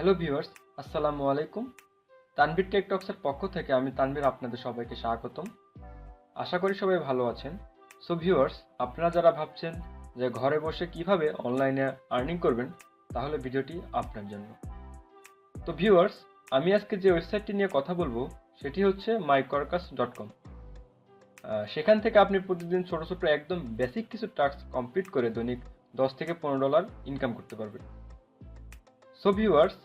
Hello viewers আসসালামু আলাইকুম তানভীর টেকটক্সের পক্ষ থেকে আমি তানভীর আপনাদের সবাইকে স্বাগতম। আশা করি সবাই ভালো আছেন। সো ভিউয়ার্স আপনারা যারা ভাবছেন যে ঘরে বসে কীভাবে অনলাইনে আর্নিং করবেন, তাহলে ভিডিওটি আপনার জন্য। তো ভিউয়ার্স আমি আজকে যে ওয়েবসাইটটি নিয়ে কথা বলব, সেটি হচ্ছে মাইকর্কাস ডট কম সেখান থেকে আপনি প্রতিদিন ছোট ছোট একদম বেসিক কিছু টাস্ক কমপ্লিট করে দৈনিক দশ থেকে পনেরো ডলার ইনকাম করতে পারবেন। সো ভিউয়ার্স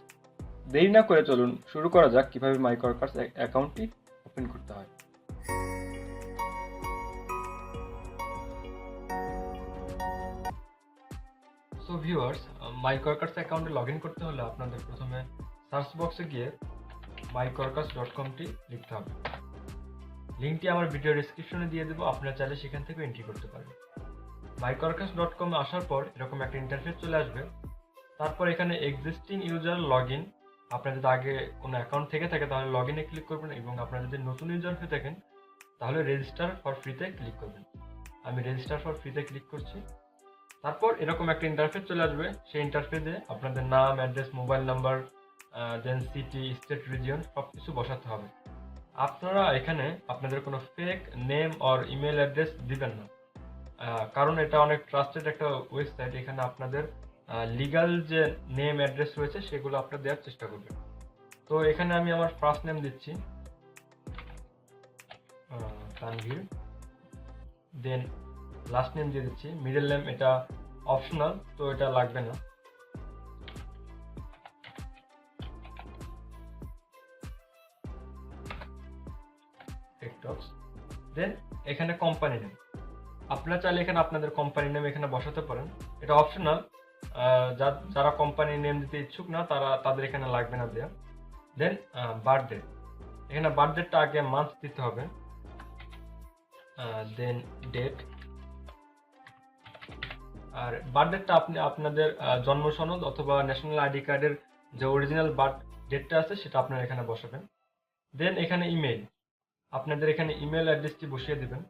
দেরি না করে চলুন, শুরু করা যাক কীভাবে মাইকর্কাস অ্যাকাউন্টটি ওপেন করতে হয়। সো ভিউয়ার্স মাইকর্কাস অ্যাকাউন্টে লগ ইন করতে হলে আপনাদের প্রথমে সার্চ বক্সে গিয়ে মাইকর্কাস ডট কমটি লিখতে হবে। লিঙ্কটি আমার ভিডিও ডিসক্রিপশনে দিয়ে দেবো, আপনারা চাইলে সেখান থেকে এন্ট্রি করতে পারবেন মাইকর্কাস ডট কমে আসার পর এরকম একটা ইন্টারফেস চলে আসবে। তারপর এখানে এক্সিস্টিং ইউজার লগ ইন আপনার যদি আগে কোনো অ্যাকাউন্ট থেকে থাকে, তাহলে লগ ইনে ক্লিক করবেন এবং আপনারা যদি নতুন ইউজার হয়ে থাকেন, তাহলে রেজিস্টার ফর ফ্রিতে ক্লিক করবেন। আমি রেজিস্টার ফর ফ্রিতে ক্লিক করছি। তারপর এরকম একটা ইন্টারফেস চলে আসবে। সেই ইন্টারফেসে আপনাদের নাম address mobile number then city state region সব কিছু বসাতে হবে। আপনারা এখানে আপনাদের কোনো fake name or email address দিবেন না। কারণ এটা অনেক ট্রাস্টেড একটা ওয়েবসাইট এখানে আপনাদের লিগাল যে নেম অ্যাড্রেস রয়েছে, সেগুলো আপনার দেওয়ার চেষ্টা করবেন। তো এখানে আমি আমার ফার্স্ট নেম দিচ্ছি। তানভীর। দেন লাস্ট নেম দিয়ে দিচ্ছি। মিডল নেম এটা অপশনাল তো এটা লাগবে না। দেন এখানে কোম্পানি নেম আপনারা চাইলে এখানে আপনাদের কোম্পানি নেম এখানে বসাতে পারেন। এটা অপশনাল যারা কোম্পানি নেম দিতে ইচ্ছুক না, তারা, তাদের এখানে লাগবে না দেয়া। দেন বার্থডে এখানে বার্থডেটা আগে মান্থ দিতে হবে। দেন ডেট আর বার্থডেটটা আপনি, আপনাদের জন্ম সনদ অথবা ন্যাশনাল আইডি কার্ডের যে অরিজিনাল বার্থ ডেটটা আছে, সেটা আপনারা এখানে বসাবেন। দেন এখানে ইমেল আপনাদের এখানে ইমেল অ্যাড্রেসটি বসিয়ে দেবেন।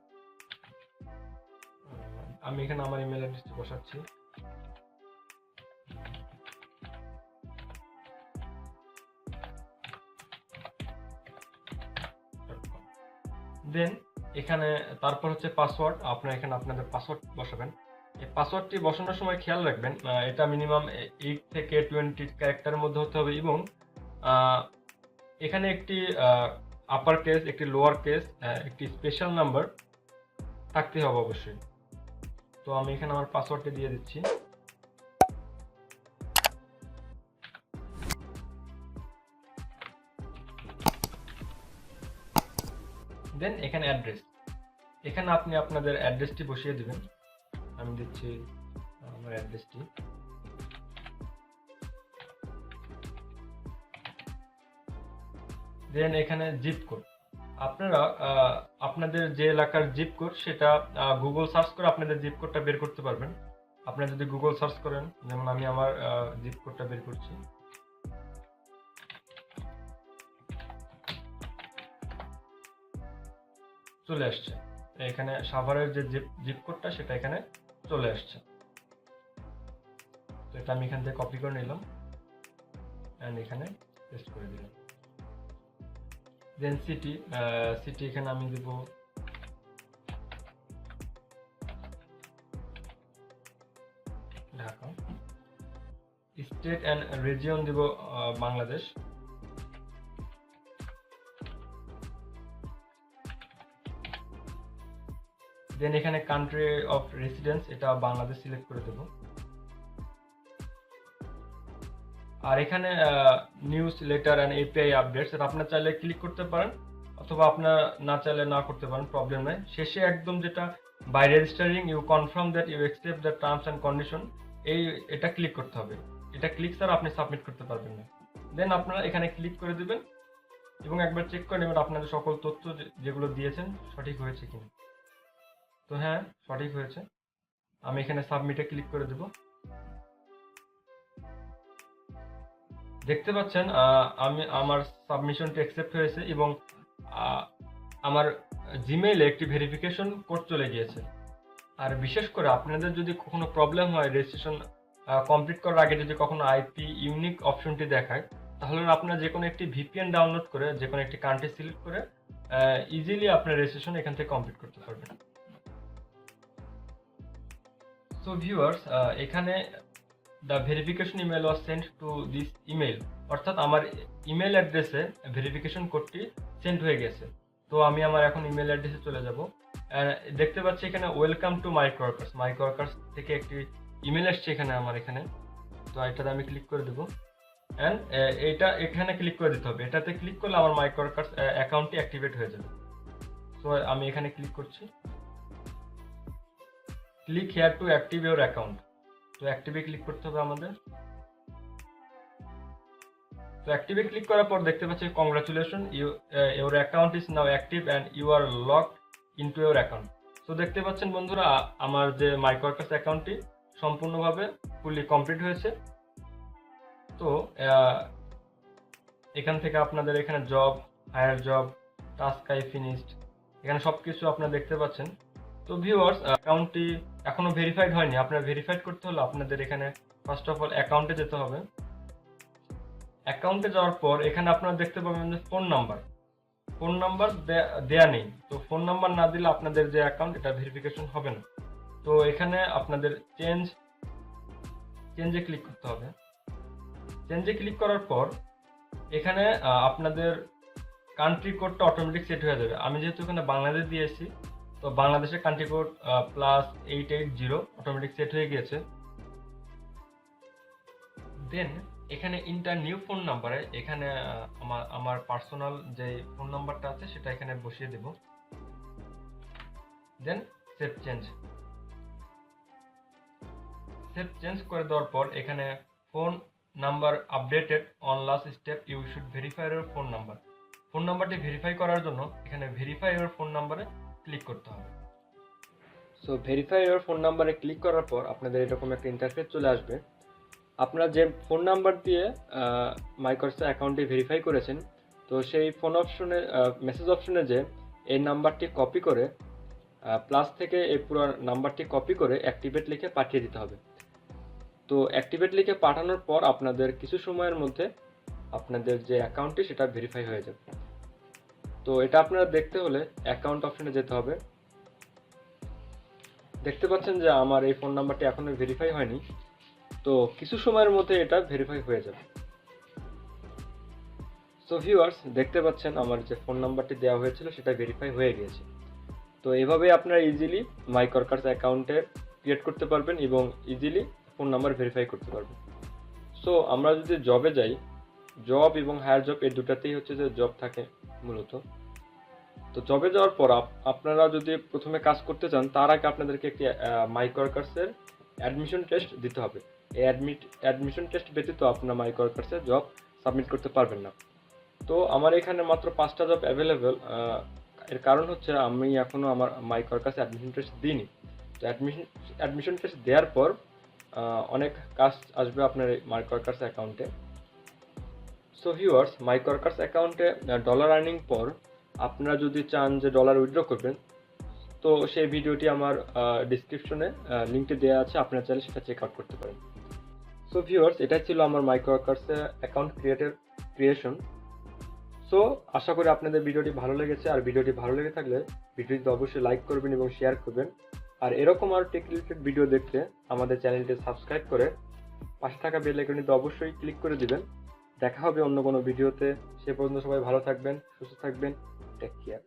আমি এখানে আমার ইমেল অ্যাড্রেসটি বসাচ্ছি। দেন এখানে তারপর হচ্ছে পাসওয়ার্ড আপনারা এখানে আপনাদের পাসওয়ার্ড বসাবেন। এই পাসওয়ার্ডটি বসানোর সময় খেয়াল রাখবেন এটা মিনিমাম এইট থেকে টোয়েন্টি ক্যারেক্টারের মধ্যে হতে হবে এবং এখানে একটি আপার কেস একটি লোয়ার কেস একটি স্পেশাল নাম্বার থাকতে হবে অবশ্যই। তো আমি এখানে আমার পাসওয়ার্ডটি দিয়ে দিচ্ছি। দেন এখানে অ্যাড্রেস এখানে আপনি আপনাদের অ্যাড্রেসটি বসিয়ে দেবেন। আমি দিচ্ছি আমার অ্যাড্রেসটি দেন এখানে জিপ কোড আপনারা আপনাদের যে এলাকার জিপ কোড সেটা গুগল সার্চ করে আপনাদের জিপ কোডটা বের করতে পারবেন। আপনারা যদি গুগল সার্চ করেন, যেমন আমি আমার জিপ কোডটা বের করছি। চলে আসছে। এখানে সাভারের যে জিপ কোডটা সেটা এখানে চলে আসছে। তো এটা আমি এখান থেকে কপি করে নিলাম অ্যান্ড এখানে পেস্ট করে দিলাম। দেন সিটি সিটি এখানে আমি দেব। ঢাকা। স্টেট অ্যান্ড রিজিয়ন দেব বাংলাদেশ। দেন এখানে কান্ট্রি অফ রেসিডেন্স এটা বাংলাদেশ সিলেক্ট করে দেব। আর এখানে news letter and API updates এটা আপনার চাইলে ক্লিক করতে পারেন, অথবা আপনার না চাইলে না করতে পারেন প্রবলেম নেই। শেষে একদম যেটা by registering you confirm that you accept the terms and condition এই, এটা ক্লিক করতে হবে। এটা ক্লিক ছাড়া আপনি সাবমিট করতে পারবেন না। দেন আপনারা এখানে ক্লিক করে দেবেন এবং একবার চেক করে নেবেন আপনাদের সকল তথ্য যেগুলো দিয়েছেন, সঠিক হয়েছে কিনা। তো হ্যাঁ সঠিক হয়েছে। আমি এখানে সাবমিটে ক্লিক করে দেব। দেখতে পাচ্ছেন আমি, আমার সাবমিশনটি অ্যাকসেপ্ট হয়েছে এবং আমার জিমেইলে একটি ভেরিফিকেশন কোড চলে গিয়েছে। আর বিশেষ করে আপনাদের যদি কোনো প্রবলেম হয় রেজিস্ট্রেশন কমপ্লিট করার আগে যদি কখনো আইপি ইউনিক অপশনটি দেখায়, তাহলে আপনারা যে কোনো একটি ভিপিএন ডাউনলোড করে, যে কোনো একটি কান্ট্রি সিলেক্ট করে ইজিলি আপনার রেজিস্ট্রেশন এখান থেকে কমপ্লিট করতে পারবেন। সো ভিউয়ার্স এখানে the verification email was send to this email অর্থাৎ আমার ইমেল অ্যাড্রেসে ভেরিফিকেশন কোডটি সেন্ড হয়ে গেছে। তো আমি আমার এখন ইমেল অ্যাড্রেসে চলে যাব। দেখতে পাচ্ছি এখানে ওয়েলকাম টু মাইক্রোয়ার্কার্স মাইক্রোয়ার্কার্স থেকে একটি ইমেল আসছে এখানে আমার এখানে। তো এটাতে আমি ক্লিক করে দেবো। অ্যান্ড এটা এখানে ক্লিক করে দিতে হবে। এটাতে ক্লিক করলে আমার মাইক্রোয়ার্কার্স অ্যাকাউন্টটি অ্যাক্টিভেট হয়ে যাবে। তো আমি এখানে ক্লিক করছি। Click here to active your account তো অ্যাক্টিভে ক্লিক করতে হবে আমাদের। তো অ্যাক্টিভে ক্লিক করার পর দেখতে পাচ্ছি congratulation you your account is now active and you are lock into your account তো দেখতে পাচ্ছেন বন্ধুরা আমার যে মাইক্রোকাস অ্যাকাউন্টটি সম্পূর্ণভাবে ফুললি কমপ্লিট হয়েছে। তো এখান থেকে আপনাদের এখানে job hire job task I finished এখানে সব কিছু আপনারা দেখতে পাচ্ছেন। তো ভিউয়ার্স অ্যাকাউন্টটি এখনও ভেরিফাইড হয়নি। আপনার ভেরিফাইড করতে হলে আপনাদের এখানে ফার্স্ট অফ অল অ্যাকাউন্টে যেতে হবে। অ্যাকাউন্টে যাওয়ার পর এখানে আপনারা দেখতে পাবেন যে ফোন নাম্বার ফোন নাম্বার দেয়া নেই। তো ফোন নাম্বার না দিলে আপনাদের যে অ্যাকাউন্ট এটা ভেরিফিকেশন হবে না। তো এখানে আপনাদের চেঞ্জ চেঞ্জে ক্লিক করতে হবে। চেঞ্জে ক্লিক করার পর এখানে আপনাদের কান্ট্রি কোডটা অটোমেটিক সেট হয়ে যাবে। আমি যেহেতু এখানে বাংলাদেশ দিয়েছি তো বাংলাদেশের country code plus eight eight zero automatic set হয়ে গিয়েছে। দেন এখানে ইন্টার নিউ ফোন নাম্বারে এখানে আমার আমার পার্সোনাল যে ফোন নাম্বারটা আছে, সেটা এখানে বসিয়ে দেব। Then save change save change করে দেওয়ার পর, এখানে phone number updated on last step you should verify phone number phone নাম্বারটি ভেরিফাই করার জন্য, এখানে ভেরিফাই ফোন নাম্বারে ক্লিক করতে হবে। সো ভেরিফাই ইউর ফোন নাম্বারে ক্লিক করার পর আপনাদের এরকম একটা ইন্টারফেস চলে আসবে। আপনারা যে ফোন নাম্বার দিয়ে মাইক্রোসফট অ্যাকাউন্টটি ভেরিফাই করেছেন, তো সেই ফোন অপশনে মেসেজ অপশনে যে এই নাম্বারটি কপি করে প্লাস থেকে এই পুরো নাম্বারটি কপি করে অ্যাক্টিভেট লিখে পাঠিয়ে দিতে হবে। তো অ্যাক্টিভেট লিখে পাঠানোর পর আপনাদের কিছু সময়ের মধ্যে আপনাদের যে অ্যাকাউন্টটি সেটা ভেরিফাই হয়ে যাবে। তো এটা আপনারা দেখতে হলে অ্যাকাউন্ট অপশনে যেতে হবে। দেখতে পাচ্ছেন যে আমার এই ফোন নাম্বারটি এখনও ভেরিফাই হয়নি। তো কিছু সময়ের মধ্যে এটা ভেরিফাই হয়ে যাবে। সো ভিউয়ার্স দেখতে পাচ্ছেন আমার যে ফোন নাম্বারটি দেওয়া হয়েছিল, সেটা ভেরিফাই হয়ে গিয়েছে। তো এভাবে আপনারা ইজিলি মাইকরকার্স অ্যাকাউন্টে ক্রিয়েট করতে পারবেন এবং ইজিলি ফোন নাম্বার ভেরিফাই করতে পারবেন। সো আমরা যদি জবে যাই জব এবং হায়ার জব এই দুটাতেই হচ্ছে যে জব থাকে। মূলত। তো জবে যাওয়ার পর আপ- আপনারা যদি প্রথমে কাজ করতে চান, তার আগে আপনাদেরকে একটি মাইক্রোকার্সের অ্যাডমিশন টেস্ট দিতে হবে। এই অ্যাডমিট অ্যাডমিশন টেস্ট ব্যতীত আপনার মাইক্রোকার্সে জব সাবমিট করতে পারবেন না। তো আমার এখানে মাত্র পাঁচটা জব অ্যাভেলেবেল এর কারণ হচ্ছে আমি এখনও আমার মাইক্রোকার্সে অ্যাডমিশন টেস্ট দিইনি। তো অ্যাডমিশন অ্যাডমিশন টেস্ট দেওয়ার পর অনেক কাজ আসবে আপনার এই মাইক্রোকার্স অ্যাকাউন্টে সো ভিউয়ার্স মাইক্রোকার্স অ্যাকাউন্টে ডলার আর্নিং পর আপনারা যদি চান যে ডলার উইথড্র করবেন তো সেই ভিডিওটি আমার ডিসক্রিপশনে লিঙ্কটি দেওয়া আছে আপনারা চাইলে সেটা চেক আউট করতে পারেন সো ভিউয়ার্স এটাই ছিল আমার মাইক্রোকার্সে অ্যাকাউন্ট ক্রিয়েটের ক্রিয়েশন সো আশা করি আপনাদের ভিডিওটি ভালো লেগেছে আর ভিডিওটি ভালো লেগে থাকলে ভিডিওটি অবশ্যই লাইক করবেন এবং শেয়ার করবেন আর এরকম আরও টেক রিলেটেড ভিডিও দেখতে আমাদের চ্যানেলটি সাবস্ক্রাইব করে পাশে থাকা বেল আইকনটিতে অবশ্যই ক্লিক করে দিবেন। দেখা হবে অন্য কোনো ভিডিওতে। সে পর্যন্ত সবাই ভালো থাকবেন সুস্থ থাকবেন। Take care